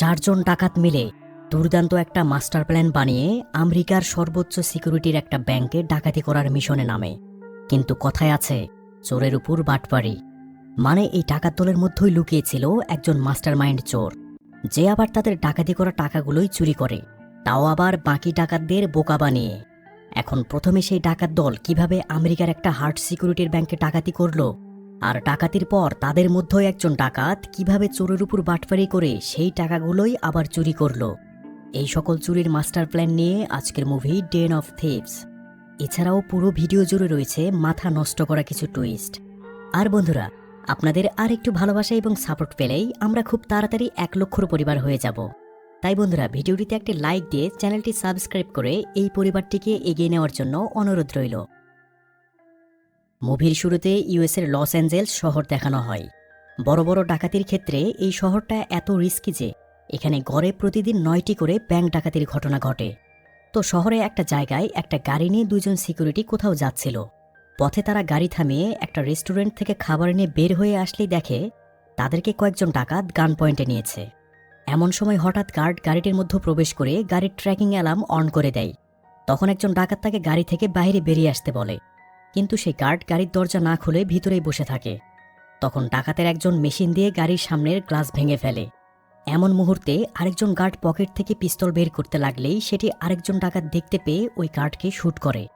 চারজন ডাকাত মিলে দুর্দান্ত একটা মাস্টার প্ল্যান বানিয়ে আমেরিকার সর্বোচ্চ সিকিউরিটির একটা ব্যাংকে ডাকাতি করার মিশনে নামে। কিন্তু কথায় আছে, চোরের উপর বাটপাড়ি। মানে এই ডাকাত দলের মধ্যেই লুকিয়েছিল একজন মাস্টার মাইন্ড চোর। যে আবার তাদের ডাকাতি করা টাকাগুলোই চুরি করে, তাও আবার বাকি ডাকাতদের বোকা বানিয়ে। এখন প্রথমে সেই ডাকাত দল কীভাবে আমেরিকার একটা হার্ড সিকিউরিটির ব্যাংকে ডাকাতি করল আর ডাকাতির পর তাদের মধ্যেই একজন ডাকাত কীভাবে চোরের উপর বাটপারি করে সেই টাকাগুলোই আবার চুরি করল। এই সকল চুরির মাস্টার প্ল্যান নিয়ে আজকের মুভি ডেন অফ থিপস এছাড়াও পুরো ভিডিও জুড়ে রয়েছে মাথা নষ্ট করা কিছু টুইস্ট। আর বন্ধুরা, আপনাদের আর একটু ভালোবাসা এবং সাপোর্ট পেলেই আমরা খুব তাড়াতাড়ি এক লক্ষর পরিবার হয়ে যাব। তাই বন্ধুরা, ভিডিওটিতে একটি লাইক দিয়ে চ্যানেলটি সাবস্ক্রাইব করে এই পরিবারটিকে এগিয়ে নেওয়ার জন্য অনুরোধ রইল। মুভির শুরুতে ইউএসের লস অ্যাঞ্জেলস শহর দেখানো হয়। বড় বড় ডাকাতির ক্ষেত্রে এই শহরটা এত রিস্কি যে এখানে গড়ে প্রতিদিন নয়টি করে ব্যাংক ডাকাতির ঘটনা ঘটে। তো শহরে একটা জায়গায় একটা গাড়ি নিয়ে দুজন সিকিউরিটি কোথাও যাচ্ছিল। পথে তারা গাড়ি থামিয়ে একটা রেস্টুরেন্ট থেকে খাবার নিয়ে বের হয়ে আসলেই দেখে তাদেরকে কয়েকজন ডাকাত গান পয়েন্টে নিয়েছে। এমন সময় হঠাৎ গার্ড গাড়িটির মধ্যে প্রবেশ করে গাড়ির ট্র্যাকিং অ্যালার্ম অন করে দেয়। তখন একজন ডাকাত তাকে গাড়ি থেকে বাইরে বেরিয়ে আসতে বলে। কিন্তু সেই গার্ড গাড়ির দরজা না খুলে ভিতরেই বসে থাকে। তখন ডাকাতের একজন মেশিন দিয়ে গাড়ির সামনের গ্লাস ভেঙে ফেলে। এমন মুহূর্তে আরেকজন গার্ড পকেট থেকে পিস্তল বের করতে লাগলেই সেটি আরেকজন ডাকাত দেখতে পেয়ে ওই গার্ডকে শ্যুট করে।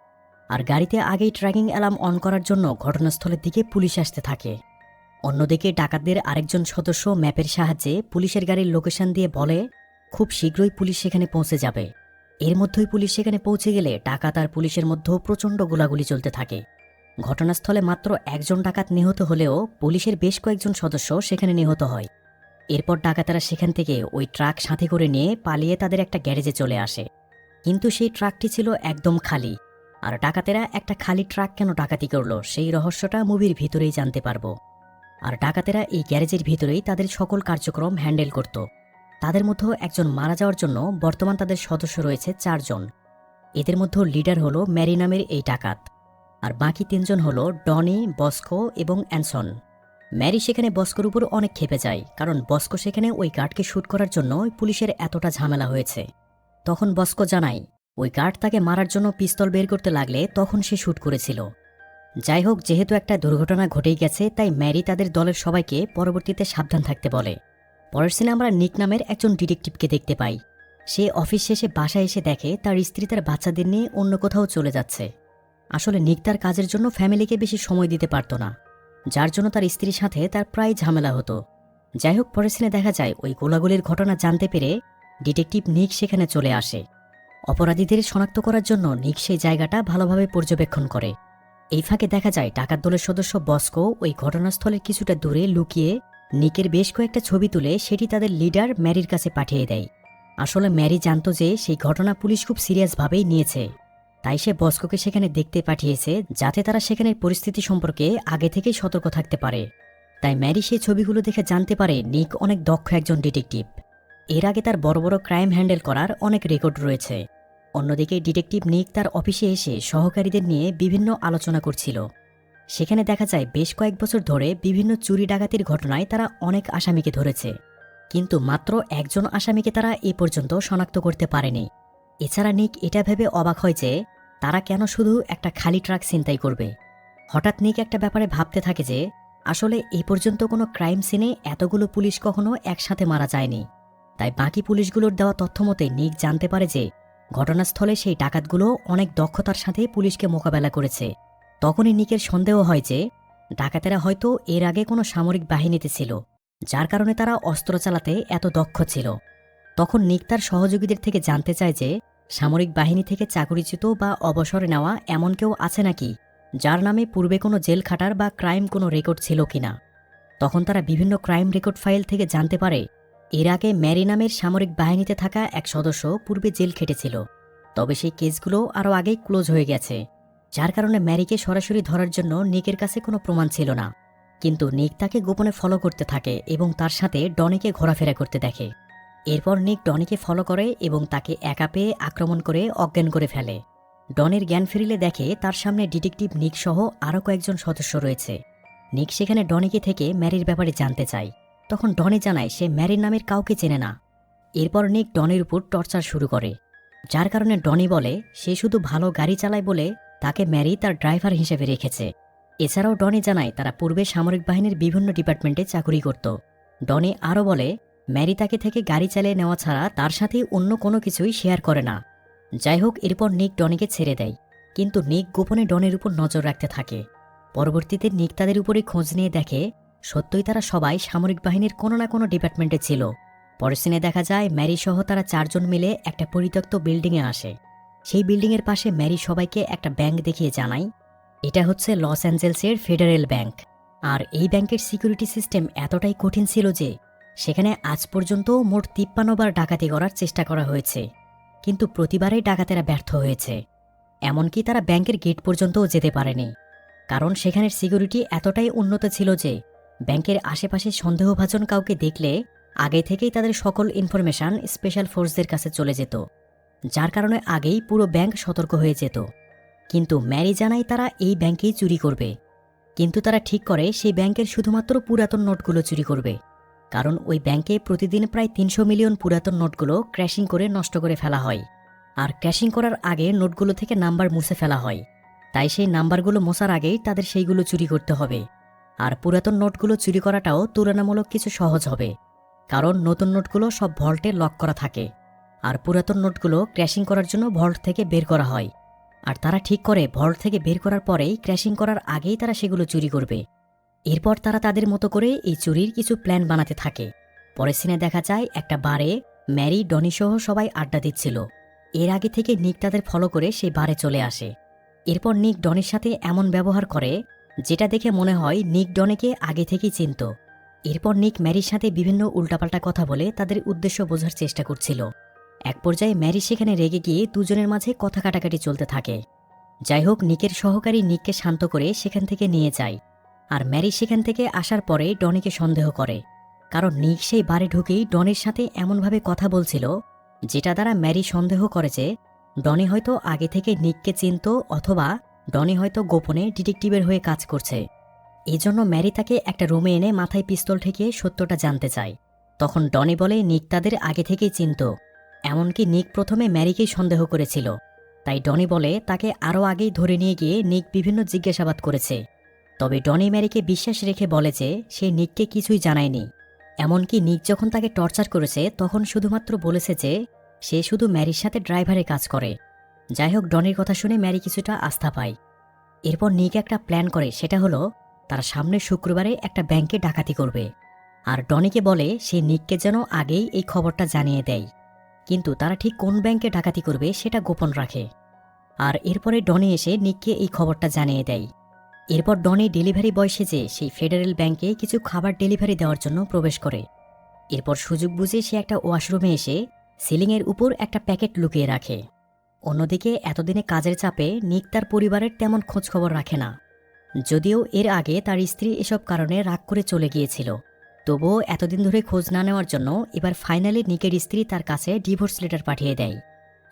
আর গাড়িতে আগেই ট্র্যাকিং অ্যালার্ম অন করার জন্য ঘটনাস্থলের দিকে পুলিশ আসতে থাকে। অন্যদিকে ডাকাতদের আরেকজন সদস্য ম্যাপের সাহায্যে পুলিশের গাড়ির লোকেশন দিয়ে বলে, খুব শীঘ্রই পুলিশ সেখানে পৌঁছে যাবে। এর মধ্যেই পুলিশ সেখানে পৌঁছে গেলে ডাকাত আর পুলিশের মধ্যেও প্রচণ্ড গোলাগুলি চলতে থাকে। ঘটনাস্থলে মাত্র একজন ডাকাত নিহত হলেও পুলিশের বেশ কয়েকজন সদস্য সেখানে নিহত হয়। এরপর ডাকাতেরা সেখান থেকে ওই ট্রাক সাথে করে নিয়ে পালিয়ে তাদের একটা গ্যারেজে চলে আসে। কিন্তু সেই ট্রাকটি ছিল একদম খালি। আর ডাকাতেরা একটা খালি ট্রাক কেন ডাকাতি করল সেই রহস্যটা মুভির ভিতরেই জানতে পারব। আর ডাকাতেরা এই গ্যারেজের ভিতরেই তাদের সকল কার্যক্রম হ্যান্ডেল করত। তাদের মধ্যে একজন মারা যাওয়ার জন্য বর্তমান তাদের সদস্য রয়েছে চারজন। এদের মধ্যে লিডার হলো ম্যারি নামের এই ডাকাত। আর বাকি তিনজন হলো ডনি, বস্কো এবং অ্যানসন। ম্যারি সেখানে বস্কোর উপর অনেক খেপে যায়, কারণ বস্কো সেখানে ওই গার্ডকে শ্যুট করার জন্য পুলিশের এতটা ঝামেলা হয়েছে। তখন বস্কো জানায়, ওই গার্ড তাকে মারার জন্য পিস্তল বের করতে লাগলে তখন সে শ্যুট করেছিল। যাই হোক, যেহেতু একটা দুর্ঘটনা ঘটেই গেছে, তাই ম্যারি তাদের দলের সবাইকে পরবর্তীতে সাবধান থাকতে বলে। পরের সিনে আমরা নিক নামের একজন ডিটেকটিভকে দেখতে পাই। সে অফিস শেষে বাসায় এসে দেখে তার স্ত্রী তার বাচ্চাদের নিয়ে অন্য কোথাও চলে যাচ্ছে। আসলে নিক তার কাজের জন্য ফ্যামিলিকে বেশি সময় দিতে পারত না। যার জন্য তার স্ত্রীর সাথে তার প্রায় ঝামেলা হতো। যাই হোক, পরের সিনে দেখা যায় ওই গোলাগুলির ঘটনা জানতে পেরে ডিটেকটিভ নিক সেখানে চলে আসে। অপরাধীদের শনাক্ত করার জন্য নিক সেই জায়গাটা ভালোভাবে পর্যবেক্ষণ করে। এই ফাঁকে দেখা যায় ডাকাত দলের সদস্য বস্কো ওই ঘটনাস্থলের কিছুটা দূরে লুকিয়ে নিকের বেশ কয়েকটা ছবি তুলে সেটি তাদের লিডার ম্যারির কাছে পাঠিয়ে দেয়। আসলে ম্যারি জানতো যে সেই ঘটনা পুলিশ খুব সিরিয়াসভাবেই নিয়েছে। তাই সে বস্কোকে সেখানে দেখতে পাঠিয়েছে যাতে তারা সেখানের পরিস্থিতি সম্পর্কে আগে থেকেই সতর্ক থাকতে পারে। তাই ম্যারি সেই ছবিগুলো দেখে জানতে পারে নিক অনেক দক্ষ একজন ডিটেকটিভ। এর আগে তার বড় বড় ক্রাইম হ্যান্ডেল করার অনেক রেকর্ড রয়েছে। অন্যদিকে ডিটেকটিভ নিক তার অফিসে এসে সহকারীদের নিয়ে বিভিন্ন আলোচনা করছিল। সেখানে দেখা যায় বেশ কয়েক বছর ধরে বিভিন্ন চুরি ডাকাতির ঘটনায় তারা অনেক আসামিকে ধরেছে। কিন্তু মাত্র একজন আসামিকে তারা এ পর্যন্ত শনাক্ত করতে পারেনি। এছাড়া নিক এটা ভেবে অবাক হয় যে তারা কেন শুধু একটা খালি ট্রাক ছিনতাই করবে। হঠাৎ নিক একটা ব্যাপারে ভাবতে থাকে যে আসলে এই পর্যন্ত কোনো ক্রাইম সিনে এতগুলো পুলিশ কখনো একসাথে মারা যায়নি। তাই বাকি পুলিশগুলোর দেওয়া তথ্য মতে নিক জানতে পারে যে ঘটনাস্থলে সেই ডাকাতগুলো অনেক দক্ষতার সাথে পুলিশকে মোকাবেলা করেছে। তখনই নিকের সন্দেহ হয় যে, ডাকাতেরা হয়তো এর আগে কোনো সামরিক বাহিনীতে ছিল, যার কারণে তারা অস্ত্র চালাতে এত দক্ষ ছিল। তখন নিক তার সহযোগীদের থেকে জানতে চায় যে, সামরিক বাহিনী থেকে চাকরিচ্যুত বা অবসরে নেওয়া এমন কেউ আছে নাকি, যার নামে পূর্বে কোনো জেল খাটার বা ক্রাইম কোনো রেকর্ড ছিল কিনা। তখন তারা বিভিন্ন ক্রাইম রেকর্ড ফাইল থেকে জানতে পারে, এর আগে ম্যারি নামের সামরিক বাহিনীতে থাকা এক সদস্য পূর্বে জেল খেটেছিল, তবে সেই কেসগুলো আরও আগেই ক্লোজ হয়ে গেছে। যার কারণে ম্যারিকে সরাসরি ধরার জন্য নিকের কাছে কোনো প্রমাণ ছিল না। কিন্তু নিক তাকে গোপনে ফলো করতে থাকে এবং তার সাথে ডনিকে ঘোরাফেরা করতে দেখে। এরপর নিক ডনিকে ফলো করে এবং তাকে একা পেয়ে আক্রমণ করে অজ্ঞান করে ফেলে। ডনের জ্ঞান ফিরিলে দেখে তার সামনে ডিটেকটিভ নিক সহ আরও কয়েকজন সদস্য রয়েছে। নিক সেখানে ডনিকে থেকে ম্যারির ব্যাপারে জানতে চায়। তখন ডনি জানায় সে ম্যারির নামের কাউকে চেনে না। এরপর নিক ডনের উপর টর্চার শুরু করে। যার কারণে ডনি বলে, সে শুধু ভালো গাড়ি চালায় বলে তাকে ম্যারি তার ড্রাইভার হিসেবে রেখেছে। এছাড়াও ডনি জানায়, তারা পূর্বে সামরিক বাহিনীর বিভিন্ন ডিপার্টমেন্টে চাকুরি করত। ডনি আরও বলে, ম্যারি তাকে থেকে গাড়ি চালিয়ে নেওয়া ছাড়া তার সাথে অন্য কোনো কিছুই শেয়ার করে না। যাই হোক, এরপর নিক ডনিকে ছেড়ে দেয়। কিন্তু নিক গোপনে ডনের উপর নজর রাখতে থাকে। পরবর্তীতে নিক তাদের উপরে খোঁজ নিয়ে দেখে, সত্যই তারা সবাই সামরিক বাহিনীর কোনো না কোনো ডিপার্টমেন্টে ছিল। পরের সিনে দেখা যায়, ম্যারি সহ তারা চারজন মিলে একটা পরিত্যক্ত বিল্ডিংয়ে আসে। সেই বিল্ডিংয়ের পাশে ম্যারি সবাইকে একটা ব্যাংক দেখিয়ে জানায়, এটা হচ্ছে লস অ্যাঞ্জেলসের ফেডারেল ব্যাংক। আর এই ব্যাংকের সিকিউরিটি সিস্টেম এতটাই কঠিন ছিল যে, সেখানে আজ পর্যন্ত মোট তিপ্পান্ন বার ডাকাতি করার চেষ্টা করা হয়েছে। কিন্তু প্রতিবারেই ডাকাতেরা ব্যর্থ হয়েছে। এমনকি তারা ব্যাংকের গেট পর্যন্তও যেতে পারেনি। কারণ সেখানের সিকিউরিটি এতটাই উন্নত ছিল যে, ব্যাংকের আশেপাশে সন্দেহভাজন কাউকে দেখলে আগে থেকেই তাদের সকল ইনফরমেশন স্পেশাল ফোর্সদের কাছে চলে যেত। যার কারণে আগেই পুরো ব্যাংক সতর্ক হয়ে যেত। কিন্তু ম্যারি জানায় তারা এই ব্যাংকেই চুরি করবে। কিন্তু তারা ঠিক করে সেই ব্যাংকের শুধুমাত্র পুরাতন নোটগুলো চুরি করবে। কারণ ওই ব্যাংকে প্রতিদিন প্রায় তিনশো মিলিয়ন পুরাতন নোটগুলো ক্র্যাশিং করে নষ্ট করে ফেলা হয়। আর ক্র্যাশিং করার আগে নোটগুলো থেকে নাম্বার মুছে ফেলা হয়। তাই সেই নাম্বারগুলো মোছার আগেই তাদের সেইগুলো চুরি করতে হবে। আর পুরাতন নোটগুলো চুরি করাটাও তুলনামূলক কিছু সহজ হবে। কারণ নতুন নোটগুলো সব ভল্টে লক করা থাকে। আর পুরাতন নোটগুলো ক্র্যাশিং করার জন্য ভল্ট থেকে বের করা হয়। আর তারা ঠিক করে ভল্ট থেকে বের করার পরেই ক্র্যাশিং করার আগেই তারা সেগুলো চুরি করবে। এরপর তারা তাদের মতো করে এই চুরির কিছু প্ল্যান বানাতে থাকে। পরের সিনে দেখা যায় একটা বারে ম্যারি ডনিসহ সবাই আড্ডা দিচ্ছিল। এর আগে থেকে নিক তাদের ফলো করে সেই বারে চলে আসে। এরপর নিক ডনের সাথে এমন ব্যবহার করে, যেটা দেখে মনে হয় নিক ডনেকে আগে থেকেই চিনত। এরপর নিক ম্যারির সাথে বিভিন্ন উল্টাপাল্টা কথা বলে তাদের উদ্দেশ্য বোঝার চেষ্টা করছিল। এক পর্যায়ে ম্যারি সেখানে রেগে গিয়ে দুজনের মাঝে কথা কাটাকাটি চলতে থাকে। যাই হোক, নিকের সহকারী নিককে শান্ত করে সেখান থেকে নিয়ে যায়। আর ম্যারি সেখান থেকে আসার পরে ডনিকে সন্দেহ করে। কারণ নিক সেই বাড়ি ঢুকেই ডনের সাথে এমনভাবে কথা বলছিল, যেটা দ্বারা ম্যারি সন্দেহ করে যে, ডনি হয়তো আগে থেকে নিককে চিনত অথবা ডনি হয়তো গোপনে ডিটেকটিভের হয়ে কাজ করছে। এই জন্য ম্যারি তাকে একটা রুমে এনে মাথায় পিস্তল ঠেকিয়ে সত্যটা জানতে চায়। তখন ডনি বলে, নিক তাদের আগে থেকেই চিনত। এমনকি নিক প্রথমে ম্যারিকেই সন্দেহ করেছিল। তাই ডনি বলে তাকে আরও আগেই ধরে নিয়ে গিয়ে নিক বিভিন্ন জিজ্ঞাসাবাদ করেছে। তবে ডনি ম্যারিকে বিশ্বাস রেখে বলে যে সে নিককে কিছুই জানায়নি। এমনকি নিক যখন তাকে টর্চার করেছে, তখন শুধুমাত্র বলেছে যে সে শুধু ম্যারির সাথে ড্রাইভারে কাজ করে। যাই হোক, ডনির কথা শুনে ম্যারি কিছুটা আস্থা পায়। এরপর নিক একটা প্ল্যান করে, সেটা হলো তারা সামনের শুক্রবারে একটা ব্যাংকে ডাকাতি করবে। আর ডনিকে বলে সে নিককে যেন আগেই এই খবরটা জানিয়ে দেয়। কিন্তু তারা ঠিক কোন ব্যাংকে ডাকাতি করবে সেটা গোপন রাখে। আর এরপরে ডনে এসে নিককে এই খবরটা জানিয়ে দেয়। এরপর ডনে ডেলিভারি বয় সেজে সেই ফেডারেল ব্যাংকে কিছু খাবার ডেলিভারি দেওয়ার জন্য প্রবেশ করে। এরপর সুযোগ বুঝে সে একটা ওয়াশরুমে এসে সিলিংয়ের উপর একটা প্যাকেট লুকিয়ে রাখে। অন্যদিকে এতদিনে কাজের চাপে নিক তার পরিবারের তেমন খোঁজখবর রাখে না। যদিও এর আগে তার স্ত্রী এসব কারণে রাগ করে চলে গিয়েছিল। তবুও এতদিন ধরে খোঁজ না নেওয়ার জন্য এবার ফাইনালি নিকের স্ত্রী তার কাছে ডিভোর্স লেটার পাঠিয়ে দেয়।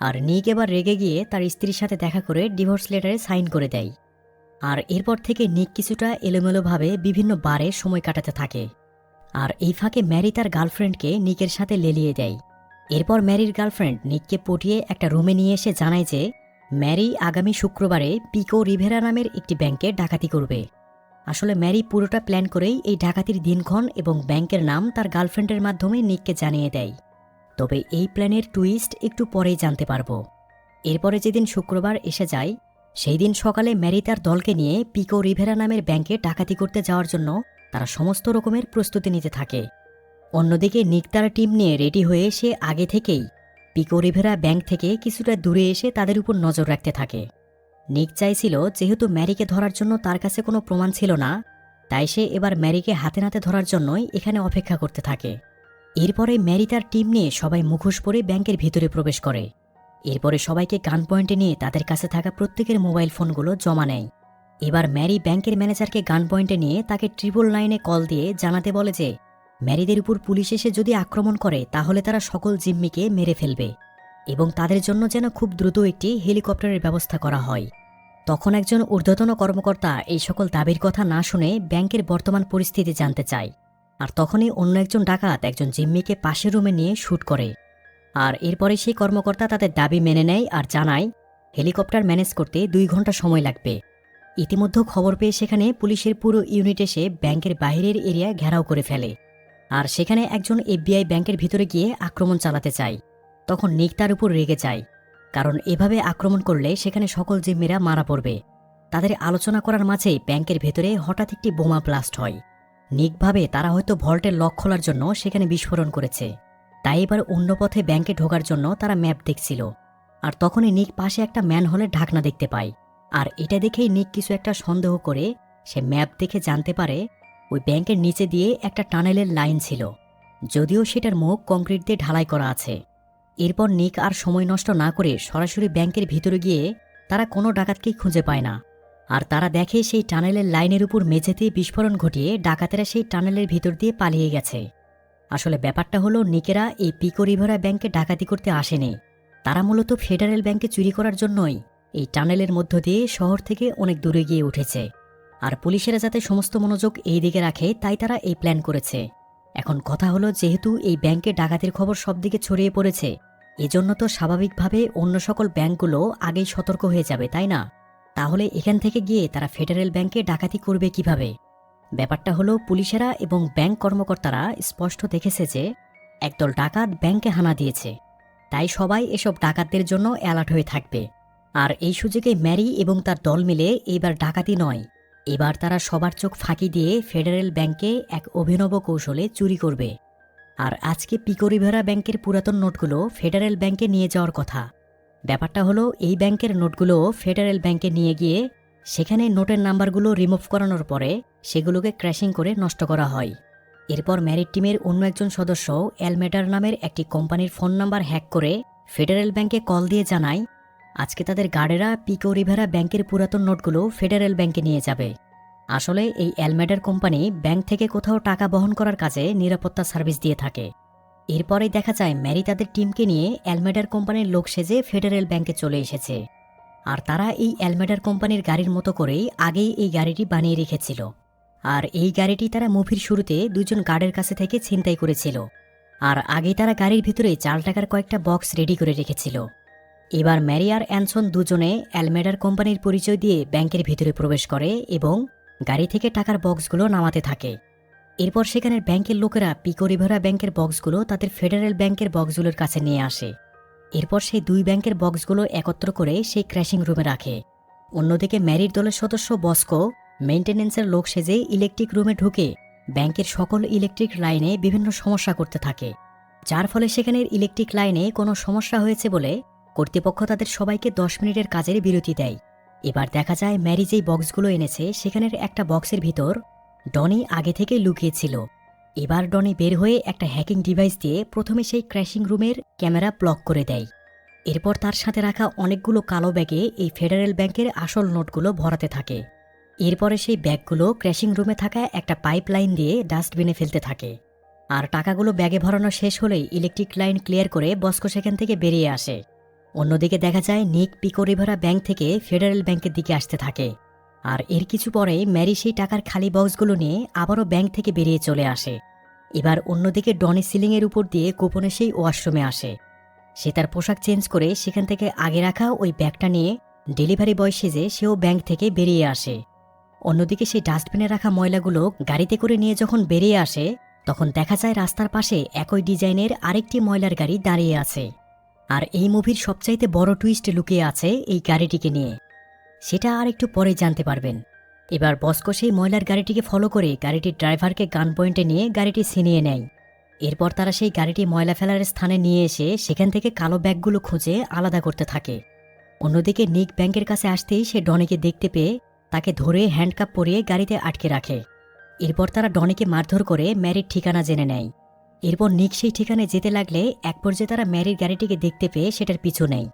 আর নিক এবার রেগে গিয়ে তার স্ত্রীর সাথে দেখা করে ডিভোর্স লেটারে সাইন করে দেয়। আর এরপর থেকে নিক কিছুটা এলোমেলোভাবে বিভিন্ন বারে সময় কাটাতে থাকে। আর এই ফাঁকে ম্যারি তার গার্লফ্রেন্ডকে নিকের সাথে লেলিয়ে দেয়। এরপর ম্যারির গার্লফ্রেন্ড নিককে পটিয়ে একটা রুমে নিয়ে এসে জানায় যে, ম্যারি আগামী শুক্রবারে পিকো রিভেরা নামের একটি ব্যাংকে ডাকাতি করবে। আসলে ম্যারি পুরোটা প্ল্যান করেই এই ডাকাতির দিনক্ষণ এবং ব্যাংকের নাম তার গার্লফ্রেন্ডের মাধ্যমে নিককে জানিয়ে দেয়। তবে এই প্ল্যানের টুইস্ট একটু পরেই জানতে পারব। এরপরে যেদিন শুক্রবার এসে যায়, সেই দিন সকালে ম্যারি তার দলকে নিয়ে পিকো রিভেরা নামের ব্যাংকে ডাকাতি করতে যাওয়ার জন্য তারা সমস্ত রকমের প্রস্তুতি নিতে থাকে। অন্যদিকে নিক তার টিম নিয়ে রেডি হয়ে সে আগে থেকেই পিকো রিভেরা ব্যাংক থেকে কিছুটা দূরে এসে তাদের উপর নজর রাখতে থাকে। নিক চাইছিল যেহেতু ম্যারিকে ধরার জন্য তার কাছে কোনো প্রমাণ ছিল না, তাই সে এবার ম্যারিকে হাতে নাতে ধরার জন্যই এখানে অপেক্ষা করতে থাকে। এরপরে ম্যারি তার টিম নিয়ে সবাই মুখোশ পরে ব্যাংকের ভিতরে প্রবেশ করে। এরপরে সবাইকে গান পয়েন্টে নিয়ে তাদের কাছে থাকা প্রত্যেকের মোবাইল ফোনগুলো জমা নেয়। এবার ম্যারি ব্যাংকের ম্যানেজারকে গান পয়েন্টে নিয়ে তাকে ট্রিপল নাইনে কল দিয়ে জানাতে বলে যে, ম্যারিদের উপর পুলিশ এসে যদি আক্রমণ করে, তাহলে তারা সকল জিম্মিকে মেরে ফেলবে এবং তাদের জন্য যেন খুব দ্রুত একটি হেলিকপ্টারের ব্যবস্থা করা হয়। তখন একজন ঊর্ধ্বতন কর্মকর্তা এই সকল দাবির কথা না শুনে ব্যাংকের বর্তমান পরিস্থিতি জানতে চায়, আর তখনই অন্য একজন ডাকাত একজন জিম্মিকে পাশের রুমে নিয়ে শ্যুট করে। আর এরপরে সেই কর্মকর্তা তাদের দাবি মেনে নেয় আর জানায়, হেলিকপ্টার ম্যানেজ করতে দুই ঘণ্টা সময় লাগবে। ইতিমধ্যে খবর পেয়ে সেখানে পুলিশের পুরো ইউনিট এসে ব্যাংকের বাইরের এরিয়া ঘেরাও করে ফেলে। আর সেখানে একজন এফবিআই ব্যাংকের ভিতরে গিয়ে আক্রমণ চালাতে চায়। তখন নিক তার উপর রেগে যায়। কারণ এভাবে আক্রমণ করলে সেখানে সকল জিম্মিরা মারা পড়বে। তাদের আলোচনা করার মাঝেই ব্যাংকের ভেতরে হঠাৎ একটি বোমা ব্লাস্ট হয়। নিকভাবে তারা হয়তো ভল্টের লক খোলার জন্য সেখানে বিস্ফোরণ করেছে। তাই এবার অন্য পথে ব্যাংকে ঢোকার জন্য তারা ম্যাপ দেখছিল। আর তখনই নিক পাশে একটা ম্যানহোলের ঢাকনা দেখতে পায়। আর এটা দেখেই নিক কিছু একটা সন্দেহ করে সে ম্যাপ দেখে জানতে পারে ওই ব্যাংকের নিচে দিয়ে একটা টানেলের লাইন ছিল। যদিও সেটার মুখ কংক্রিট দিয়ে ঢালাই করা আছে। এরপর নিক আর সময় নষ্ট না করে সরাসরি ব্যাংকের ভিতরে গিয়ে তারা কোনো ডাকাতকেই খুঁজে পায় না। আর তারা দেখে সেই টানেলের লাইনের উপর মেঝেতে বিস্ফোরণ ঘটিয়ে ডাকাতেরা সেই টানেলের ভিতর দিয়ে পালিয়ে গেছে। আসলে ব্যাপারটা হলো, নিকেরা এই পিকো রিভারা ব্যাংকে ডাকাতি করতে আসেনি। তারা মূলত ফেডারেল ব্যাংকে চুরি করার জন্যই এই টানেলের মধ্য দিয়ে শহর থেকে অনেক দূরে গিয়ে উঠেছে। আর পুলিশেরা যাতে সমস্ত মনোযোগ এই দিকে রাখে, তাই তারা এই প্ল্যান করেছে। এখন কথা হলো, যেহেতু এই ব্যাংকে ডাকাতির খবর সব দিকে ছড়িয়ে পড়েছে এজন্য তো স্বাভাবিকভাবে অন্য সকল ব্যাংকগুলো আগেই সতর্ক হয়ে যাবে, তাই না? তাহলে এখান থেকে গিয়ে তারা ফেডারেল ব্যাংকে ডাকাতি করবে কীভাবে? ব্যাপারটা হলো পুলিশেরা এবং ব্যাংক কর্মকর্তারা স্পষ্ট দেখেছে যে একদল ডাকাত ব্যাংকে হানা দিয়েছে। তাই সবাই এসব ডাকাতদের জন্য অ্যালার্ট হয়ে থাকবে। আর এই সুযোগে ম্যারি এবং তার দল মিলে এবার ডাকাতি নয়। এবার তারা সবার চোখ ফাঁকি দিয়ে ফেডারেল ব্যাংকে এক অভিনব কৌশলে চুরি করবে। আর আজকে পিকোরিভেরা ব্যাংকের পুরাতন নোটগুলো ফেডারেল ব্যাংকে নিয়ে যাওয়ার কথা। ব্যাপারটা হলো, এই ব্যাংকের নোটগুলো ফেডারেল ব্যাংকে নিয়ে গিয়ে সেখানে নোটের নাম্বারগুলো রিমুভ করানোর পরে সেগুলোকে ক্র্যাশিং করে নষ্ট করা হয়। এরপর ম্যারিড টিমের অন্য একজন সদস্য, অ্যালমেটার নামের একটি কোম্পানির ফোন নাম্বার হ্যাক করে ফেডারেল ব্যাংকে কল দিয়ে জানায়, আজকে তাদের গার্ডেরা পিকো রিভেরা ব্যাংকের পুরাতন নোটগুলো ফেডারেল ব্যাংকে নিয়ে যাবে। আসলে এই অ্যালমেডার কোম্পানি ব্যাংক থেকে কোথাও টাকা বহন করার কাজে নিরাপত্তা সার্ভিস দিয়ে থাকে। এরপরেই দেখা যায় ম্যারি তাদের টিমকে নিয়ে অ্যালমেডার কোম্পানির লোক সেজে ফেডারেল ব্যাংকে চলে এসেছে। আর তারা এই অ্যালমেডার কোম্পানির গাড়ির মতো করেই আগেই এই গাড়িটি বানিয়ে রেখেছিল। আর এই গাড়িটি তারা মুভির শুরুতে দুজন গার্ডের কাছে থেকে ছিনতাই করেছিল। আর আগে তারা গাড়ির ভিতরে চাল টাকার কয়েকটা বক্স রেডি করে রেখেছিল। এবার ম্যারি আর অ্যানসন দুজনে অ্যালমেডার কোম্পানির পরিচয় দিয়ে ব্যাংকের ভিতরে প্রবেশ করে এবং গাড়ি থেকে টাকার বক্সগুলো নামাতে থাকে। এরপর সেখানের ব্যাংকের লোকেরা পিকো রিভারা ব্যাংকের বক্সগুলো তাদের ফেডারেল ব্যাংকের বক্সগুলোর কাছে নিয়ে আসে। এরপর সেই দুই ব্যাংকের বক্সগুলো একত্র করে সেই ক্র্যাশিং রুমে রাখে। অন্যদিকে ম্যারির দলের সদস্য বস্কো মেইনটেনেন্সের লোক সেজে ইলেকট্রিক রুমে ঢুকে ব্যাংকের সকল ইলেকট্রিক লাইনে বিভিন্ন সমস্যা করতে থাকে। যার ফলে সেখানের ইলেকট্রিক লাইনে কোনো সমস্যা হয়েছে বলে কর্তৃপক্ষ তাদের সবাইকে দশ মিনিটের কাজের বিরতি দেয়। এবার দেখা যায় ম্যারি যেই বক্সগুলো এনেছে, সেখানের একটা বক্সের ভিতর ডনি আগে থেকে লুকিয়েছিল। এবার ডনি বের হয়ে একটা হ্যাকিং ডিভাইস দিয়ে প্রথমে সেই ক্র্যাশিং রুমের ক্যামেরা ব্লক করে দেয়। এরপর তার সাথে রাখা অনেকগুলো কালো ব্যাগে এই ফেডারেল ব্যাংকের আসল নোটগুলো ভরাতে থাকে। এরপরে সেই ব্যাগগুলো ক্র্যাশিং রুমে থাকা একটা পাইপ লাইন দিয়ে ডাস্টবিনে ফেলতে থাকে। আর টাকাগুলো ব্যাগে ভরানো শেষ হলেই ইলেকট্রিক লাইন ক্লিয়ার করে বস্কো সেখান থেকে বেরিয়ে আসে। অন্যদিকে দেখা যায় নিক পিকো রিভারা ব্যাংক থেকে ফেডারেল ব্যাংকের দিকে আসতে থাকে। আর এর কিছু পরে ম্যারি সেই টাকার খালি বক্সগুলো নিয়ে আবারও ব্যাংক থেকে বেরিয়ে চলে আসে। এবার অন্যদিকে ডনি সিলিংয়ের উপর দিয়ে গোপনে সেই ওয়াশরুমে আসে। সে তার পোশাক চেঞ্জ করে সেখান থেকে আগে রাখা ওই ব্যাগটা নিয়ে ডেলিভারি বয় সেজে সেও ব্যাংক থেকে বেরিয়ে আসে। অন্যদিকে সেই ডাস্টবিনে রাখা ময়লাগুলো গাড়িতে করে নিয়ে যখন বেরিয়ে আসে, তখন দেখা যায় রাস্তার পাশে একই ডিজাইনের আরেকটি ময়লার গাড়ি দাঁড়িয়ে আছে। আর এই মুভির সবচাইতে বড় টুইস্ট লুকিয়ে আছে এই গাড়িটিকে নিয়ে। সেটা আর একটু পরে জানতে পারবেন। এবার বস্কো সেই ময়লার গাড়িটিকে ফলো করে গাড়িটির ড্রাইভারকে গান পয়েন্টে নিয়ে গাড়িটি ছিনিয়ে নেয়। এরপর তারা সেই গাড়িটি ময়লা ফেলার স্থানে নিয়ে এসে সেখান থেকে কালো ব্যাগগুলো খুঁজে আলাদা করতে থাকে। অন্যদিকে নিক ব্যাংকের কাছে আসতেই সে ডনিকে দেখতে পেয়ে তাকে ধরে হ্যান্ডকাপ পরিয়ে গাড়িতে আটকে রাখে। এরপর তারা ডনিকে মারধর করে ম্যারির ঠিকানা জেনে নেয়। এরপর নিক সেই ঠিকানায় যেতে লাগলে এক পর্যায়ে তারা ম্যারির গাড়িটিকে দেখতে পেয়ে সেটার পিছু নেয়।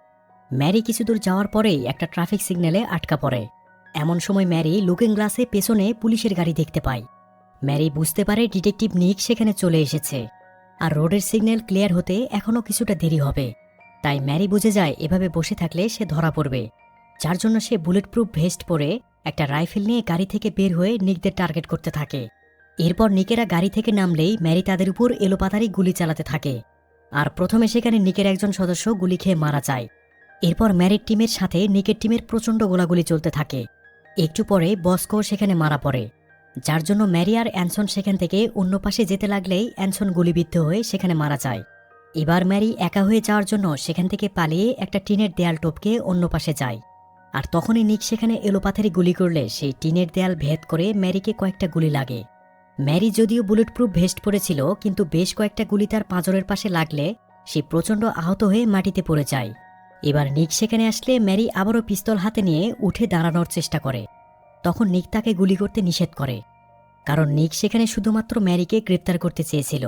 ম্যারি কিছু দূর যাওয়ার পরেই একটা ট্রাফিক সিগন্যালে আটকা পড়ে। এমন সময় ম্যারি লুকিং গ্লাসে পেছনে পুলিশের গাড়ি দেখতে পায়। ম্যারি বুঝতে পারে ডিটেকটিভ নিক সেখানে চলে এসেছে। আর রোডের সিগন্যাল ক্লিয়ার হতে এখনও কিছুটা দেরি হবে। তাই ম্যারি বুঝে যায় এভাবে বসে থাকলে সে ধরা পড়বে। যার জন্য সে বুলেট প্রুফ ভেস্ট পরে একটা রাইফেল নিয়ে গাড়ি থেকে বের হয়ে নিকদের টার্গেট করতে থাকে। এরপর নিকেরা গাড়ি থেকে নামলেই ম্যারি তাদের উপর এলোপাতারি গুলি চালাতে থাকে। আর প্রথমে সেখানে নিকের একজন সদস্য গুলি খেয়ে মারা যায়। এরপর ম্যারিড টিমের সাথে নিকের টিমের প্রচণ্ড গোলাগুলি চলতে থাকে। একটু পরে বস্কো সেখানে মারা পড়ে, যার জন্য ম্যারি আর অ্যানসন সেখান থেকে অন্য পাশে যেতে লাগলেই অ্যানসন গুলিবিদ্ধ হয়ে সেখানে মারা যায়। এবার ম্যারি একা হয়ে যাওয়ার জন্য সেখান থেকে পালিয়ে একটা টিনের দেয়াল টপকে অন্য পাশে যায়। আর তখনই নিক সেখানে এলোপাথারি গুলি করলে সেই টিনের দেয়াল ভেদ করে ম্যারিকে কয়েকটা গুলি লাগে। ম্যারি যদিও বুলেট প্রুফ ভেস্ট পরেছিল, কিন্তু বেশ কয়েকটা গুলি তার পাঁজরের পাশে লাগলে সে প্রচণ্ড আহত হয়ে মাটিতে পড়ে যায়। এবার নিক সেখানে আসলে ম্যারি আবারও পিস্তল হাতে নিয়ে উঠে দাঁড়ানোর চেষ্টা করে। তখন নিক তাকে গুলি করতে নিষেধ করে, কারণ নিক সেখানে শুধুমাত্র ম্যারিকে গ্রেপ্তার করতে চেয়েছিল।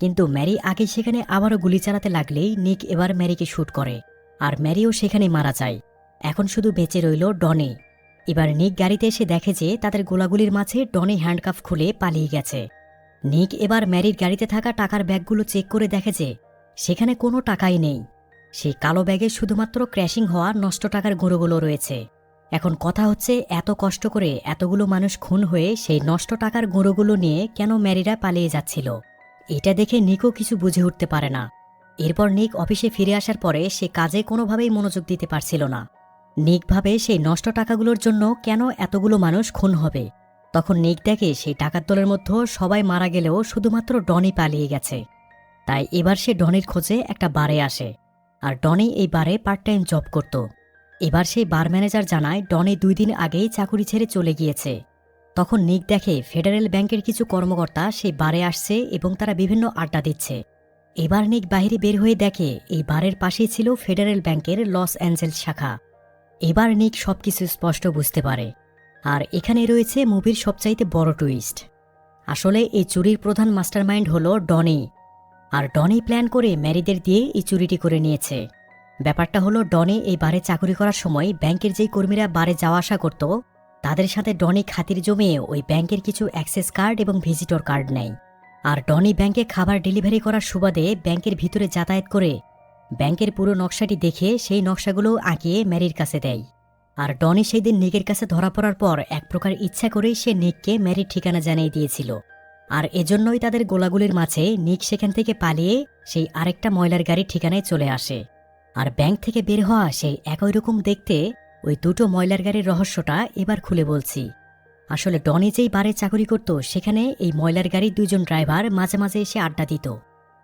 কিন্তু ম্যারি আগে সেখানে আবারও গুলি চালাতে লাগলেই নিক এবার ম্যারিকে শ্যুট করে, আর ম্যারিও সেখানে মারা যায়। এখন শুধু বেঁচে রইল ডনে। এবার নিক গাড়িতে এসে দেখে যে তাদের গোলাগুলির মাঝে ডনি হ্যান্ডকাফ খুলে পালিয়ে গেছে। নিক এবার ম্যারির গাড়িতে থাকা টাকার ব্যাগগুলো চেক করে দেখে যে সেখানে কোনো টাকাই নেই। সেই কালো ব্যাগে শুধুমাত্র ক্র্যাশিং হওয়া নষ্ট টাকার গুঁড়োগুলো রয়েছে। এখন কথা হচ্ছে, এত কষ্ট করে এতগুলো মানুষ খুন হয়ে সেই নষ্ট টাকার গুঁড়োগুলো নিয়ে কেন ম্যারিরা পালিয়ে যাচ্ছিল? এটা দেখে নিকও কিছু বুঝে উঠতে পারে না। এরপর নিক অফিসে ফিরে আসার পরে সে কাজে কোনোভাবেই মনোযোগ দিতে পারছিল না। নিক ভাবে সেই নষ্ট টাকাগুলোর জন্য কেন এতগুলো মানুষ খুন হবে? তখন নিক দেখে সেই টাকার দলের মধ্যে সবাই মারা গেলেও শুধুমাত্র ডনি পালিয়ে গেছে। তাই এবার সে ডনির খোঁজে একটা বারে আসে। আর ডনি এই বারে পার্ট টাইম জব করত। এবার সেই বার ম্যানেজার জানায় ডনি দুই দিন আগেই চাকুরি ছেড়ে চলে গিয়েছে। তখন নিক দেখে ফেডারেল ব্যাংকের কিছু কর্মকর্তা সেই বারে আসছে এবং তারা বিভিন্ন আড্ডা দিচ্ছে। এবার নিক বাইরে বের হয়ে দেখে এই বারের পাশেই ছিল ফেডারেল ব্যাংকের লস অ্যাঞ্জেলস শাখা। এবার নিক সবকিছু স্পষ্ট বুঝতে পারে। আর এখানে রয়েছে মুভির সবচাইতে বড় টুইস্ট। আসলে এই চুরির প্রধান মাস্টারমাইন্ড হল ডনি। আর ডনি প্ল্যান করে ম্যারিদের দিয়ে এই চুরিটি করে নিয়েছে। ব্যাপারটা হলো ডনি এই বারে চাকরি করার সময় ব্যাংকের যেই কর্মীরা বারে যাওয়া আসা করত, তাদের সাথে ডনি খাতির জমিয়ে ওই ব্যাংকের কিছু অ্যাক্সেস কার্ড এবং ভিজিটর কার্ড নেয়। আর ডনি ব্যাংকে খাবার ডেলিভারি করার সুবাদে ব্যাংকের ভিতরে যাতায়াত করে ব্যাংকের পুরো নকশাটি দেখে সেই নকশাগুলো আঁকিয়ে ম্যারির কাছে দেয়। আর ডনি সেই দিন নিকের কাছে ধরা পড়ার পর এক প্রকার ইচ্ছা করেই সে নিককে ম্যারির ঠিকানা জানিয়ে দিয়েছিল। আর এজন্যই তাদের গোলাগুলির মাঝে নিক সেখান থেকে পালিয়ে সেই আরেকটা ময়লার গাড়ির ঠিকানায় চলে আসে। আর ব্যাংক থেকে বের হওয়া সেই একই রকম দেখতে ওই দুটো ময়লার গাড়ির রহস্যটা এবার খুলে বলছি। আসলে ডনি যেই বারে চাকরি করত, সেখানে এই ময়লার গাড়ির দুইজন ড্রাইভার মাঝে মাঝে এসে আড্ডা দিত।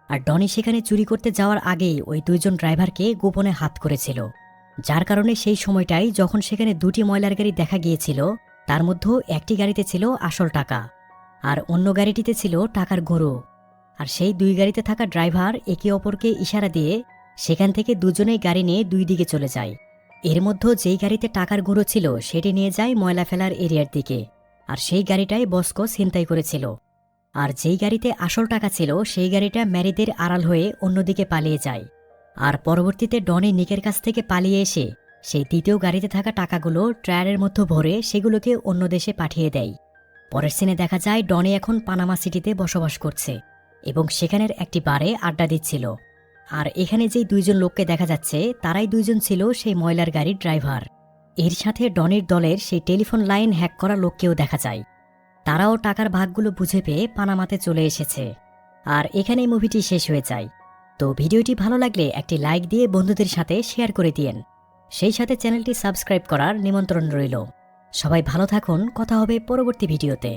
আর ডনি সেখানে চুরি করতে যাওয়ার আগেই ওই দুইজন ড্রাইভারকে গোপনে হাত করেছিল। যার কারণে সেই সময়টাই যখন সেখানে দুটি ময়লার গাড়ি দেখা গিয়েছিল, তার মধ্যেও একটি গাড়িতে ছিল আসল টাকা, আর অন্য গাড়িটিতে ছিল টাকার গরু। আর সেই দুই গাড়িতে থাকা ড্রাইভার একে অপরকে ইশারা দিয়ে সেখান থেকে দুজনেই গাড়ি নিয়ে দুই দিকে চলে যায়। এর মধ্যে যেই গাড়িতে টাকার গুঁড়ো ছিল, সেটি নিয়ে যায় ময়লা ফেলার এরিয়ার দিকে, আর সেই গাড়িটাই বস্কো ছিনতাই করেছিল। আর যেই গাড়িতে আসল টাকা ছিল, সেই গাড়িটা ম্যারিদের আড়াল হয়ে অন্যদিকে পালিয়ে যায়। আর পরবর্তীতে ডনি নিকের কাছ থেকে পালিয়ে এসে, সেই দ্বিতীয় গাড়িতে থাকা টাকাগুলো ট্রায়ারের মধ্যে ভরে সেগুলোকে অন্য দেশে পাঠিয়ে দেয়। পরের সিনে দেখা যায়, ডনি এখন পানামা সিটিতে বসবাস করছে এবং সেখানের একটি বারে আড্ডা দিচ্ছিল। আর এখানে যেই দুইজন লোককে দেখা যাচ্ছে, তারাই দুইজন ছিল সেই ময়লার গাড়ির ড্রাইভার। এর সাথে ডনির দলের সেই টেলিফোন লাইন হ্যাক করা লোককেও দেখা যায়। তারাও টাকার ভাগগুলো বুঝে পেয়ে পানামাতে চলে এসেছে। আর এখানেই মুভিটি শেষ হয়ে যায়। তো ভিডিওটি ভালো লাগলে একটি লাইক দিয়ে বন্ধুদের সাথে শেয়ার করে দিয়েন। সেই সাথে চ্যানেলটি সাবস্ক্রাইব করার নিমন্ত্রণ রইল। সবাই ভালো থাকুন, কথা হবে পরবর্তী ভিডিওতে।